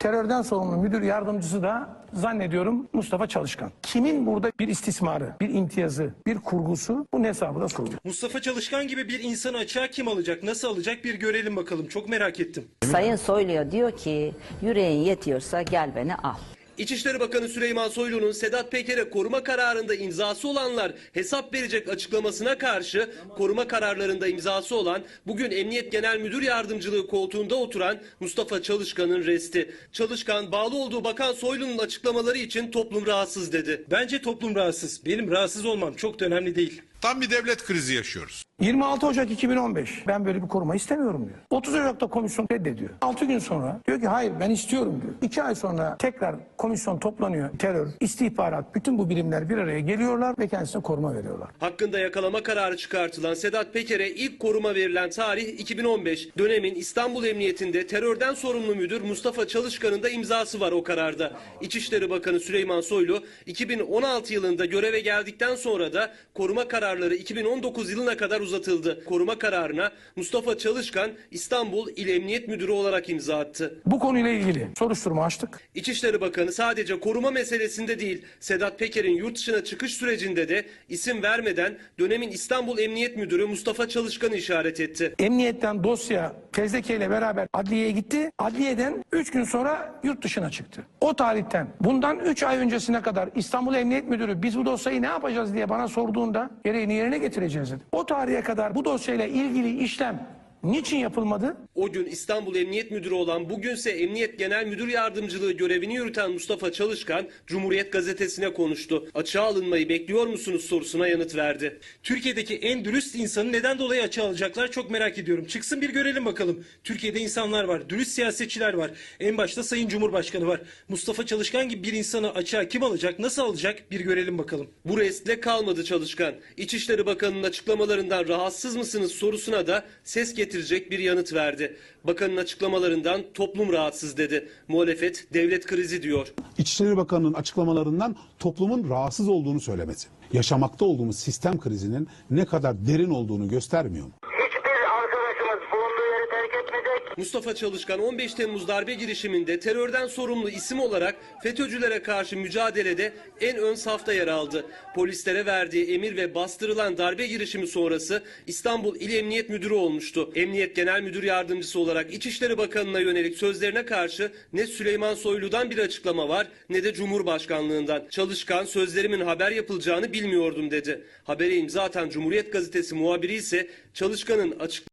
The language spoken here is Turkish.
Terörden sorumlu müdür yardımcısı da zannediyorum Mustafa Çalışkan. Kimin burada bir istismarı, bir imtiyazı, bir kurgusu bunun hesabı da sorulur. Mustafa Çalışkan gibi bir insanı açığa kim alacak, nasıl alacak bir görelim bakalım. Çok merak ettim. Sayın Soylu'ya diyor ki yüreğin yetiyorsa gel beni al. İçişleri Bakanı Süleyman Soylu'nun Sedat Peker'e koruma kararında imzası olanlar hesap verecek açıklamasına karşı koruma kararlarında imzası olan bugün Emniyet Genel Müdür Yardımcılığı koltuğunda oturan Mustafa Çalışkan'ın resti. Çalışkan bağlı olduğu Bakan Soylu'nun açıklamaları için toplum rahatsız dedi. Bence toplum rahatsız. Benim rahatsız olmam çok da önemli değil. Tam bir devlet krizi yaşıyoruz. 26 Ocak 2015 ben böyle bir koruma istemiyorum diyor. 30 Ocak'ta komisyon reddediyor. 6 gün sonra diyor ki hayır ben istiyorum diyor. 2 ay sonra tekrar komisyon toplanıyor. Terör, istihbarat bütün bu birimler bir araya geliyorlar ve kendisine koruma veriyorlar. Hakkında yakalama kararı çıkartılan Sedat Peker'e ilk koruma verilen tarih 2015. Dönemin İstanbul Emniyetinde terörden sorumlu müdür Mustafa Çalışkan'ın da imzası var o kararda. İçişleri Bakanı Süleyman Soylu 2016 yılında göreve geldikten sonra da koruma kararları 2019 yılına kadar uzatıldı. Koruma kararına Mustafa Çalışkan İstanbul İl Emniyet Müdürü olarak imza attı. Bu konuyla ilgili soruşturma açtık. İçişleri Bakanı sadece koruma meselesinde değil, Sedat Peker'in yurt dışına çıkış sürecinde de isim vermeden dönemin İstanbul Emniyet Müdürü Mustafa Çalışkan'ı işaret etti. Emniyetten dosya fezleke ile beraber adliyeye gitti. Adliyeden 3 gün sonra yurt dışına çıktı. O tarihten bundan 3 ay öncesine kadar İstanbul Emniyet Müdürü biz bu dosyayı ne yapacağız diye bana sorduğunda gereğini yerine getireceğiz dedi. O tarihe kadar bu dosyayla ilgili işlem niçin yapılmadı? O gün İstanbul Emniyet Müdürü olan bugünse Emniyet Genel Müdür Yardımcılığı görevini yürüten Mustafa Çalışkan Cumhuriyet Gazetesi'ne konuştu. Açığa alınmayı bekliyor musunuz sorusuna yanıt verdi. Türkiye'deki en dürüst insanı neden dolayı açığa alacaklar çok merak ediyorum. Çıksın bir görelim bakalım. Türkiye'de insanlar var, dürüst siyasetçiler var. En başta Sayın Cumhurbaşkanı var. Mustafa Çalışkan gibi bir insanı açığa kim alacak, nasıl alacak bir görelim bakalım. Bu restle kalmadı Çalışkan. İçişleri Bakanı'nın açıklamalarından rahatsız mısınız sorusuna da ses getirecek bir yanıt verdi. Bakanın açıklamalarından toplum rahatsız dedi. Muhalefet devlet krizi diyor. İçişleri Bakanı'nın açıklamalarından toplumun rahatsız olduğunu söylemesi. Yaşamakta olduğumuz sistem krizinin ne kadar derin olduğunu göstermiyor mu? Mustafa Çalışkan 15 Temmuz darbe girişiminde terörden sorumlu isim olarak FETÖ'cülere karşı mücadelede en ön safta yer aldı. Polislere verdiği emir ve bastırılan darbe girişimi sonrası İstanbul İl Emniyet Müdürü olmuştu. Emniyet Genel Müdür Yardımcısı olarak İçişleri Bakanı'na yönelik sözlerine karşı ne Süleyman Soylu'dan bir açıklama var ne de Cumhurbaşkanlığından. Çalışkan sözlerimin haber yapılacağını bilmiyordum dedi. Habere imza atan Cumhuriyet Gazetesi muhabiri ise Çalışkan'ın açık